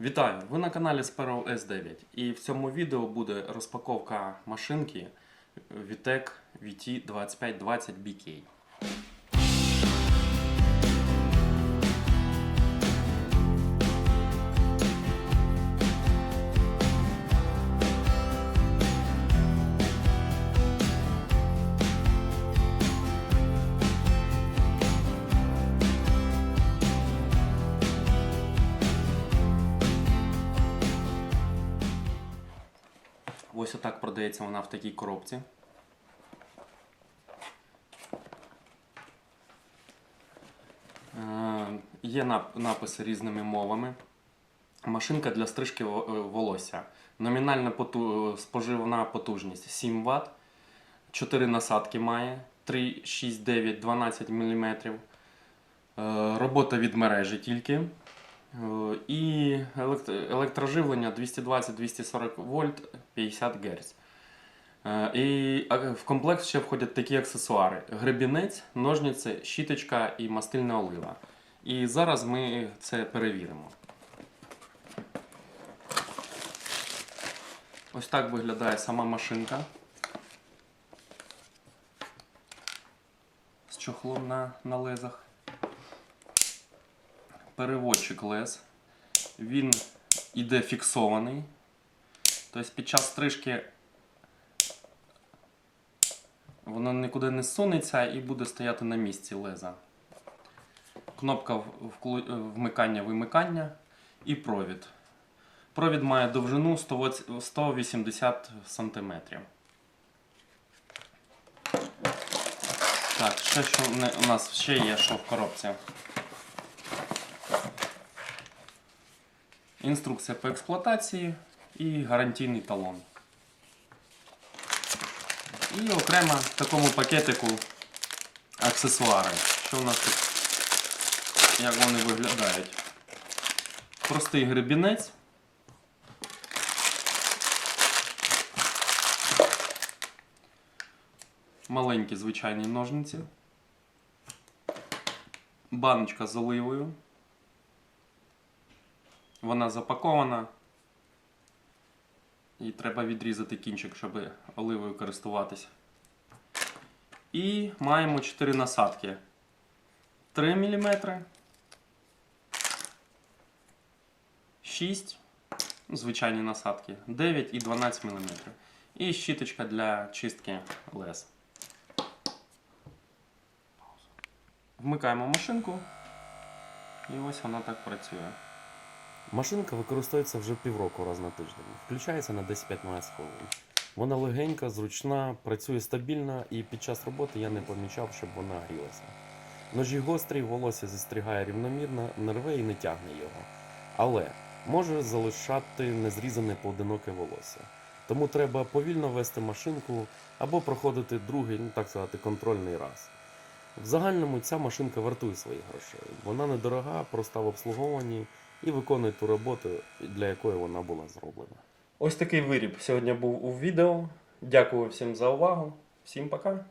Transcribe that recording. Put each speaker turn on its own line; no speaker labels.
Вітаю! Ви на каналі Sparrow S9 і в цьому відео буде розпаковка машинки Vitec VT2520 Ось отак продається вона в такій коробці. Е, Є написи різними мовами. Машинка для стрижки е, волосся. Номінальна поту... споживна потужність 7 Вт. 4 насадки має 3, 6, 9, 12 мм. Робота від мережі тільки. Е, І електроживлення 220-240 вольт 50 Гц. Е, І в комплект ще входять такі аксесуари: гребінець, ножниці, щіточка і мастильна олива. І зараз ми це перевіримо. Ось так виглядає сама машинка. З чохлом на, на лезах. Переводчик лез. Він іде фіксований. Тобто під час стрижки воно нікуди не сунеться і буде стояти на місці леза. Кнопка вмикання-вимикання і провід. Провід має довжину 180 см. Так, ще що у нас ще є що в коробці. Інструкція по експлуатації і гарантійний талон. І окремо в такому пакетику аксесуари. Що у нас тут? Як вони виглядають? Простий гребінець. Маленькі звичайні ножниці. Баночка з оливою. Вона запакована. І треба відрізати кінчик, щоб оливою користуватися. І маємо 4 насадки. 3 мм. 6 ну, звичайні насадки. 9 і 12 мм. І щіточка для чистки лез. Вмикаємо машинку. І ось вона так працює.
Машинка використовується вже півроку раз на тиждень. Включається на 10-15 хвилин. Вона легенька, зручна, працює стабільно і під час роботи я не помічав, щоб вона грілася. Ножі гострі, волосся зістрігає рівномірно, не рве і не тягне його. Але може залишати незрізане поодиноке волосся. Тому треба повільно вести машинку або проходити другий, ну так сказати, контрольний раз. В загальному ця машинка вартує своїх грошей. Вона недорога, проста в обслуговуванні і виконує ту роботу, для якої вона була зроблена.
Ось такий виріб сьогодні був у відео. Дякую всім за увагу. Всім пока!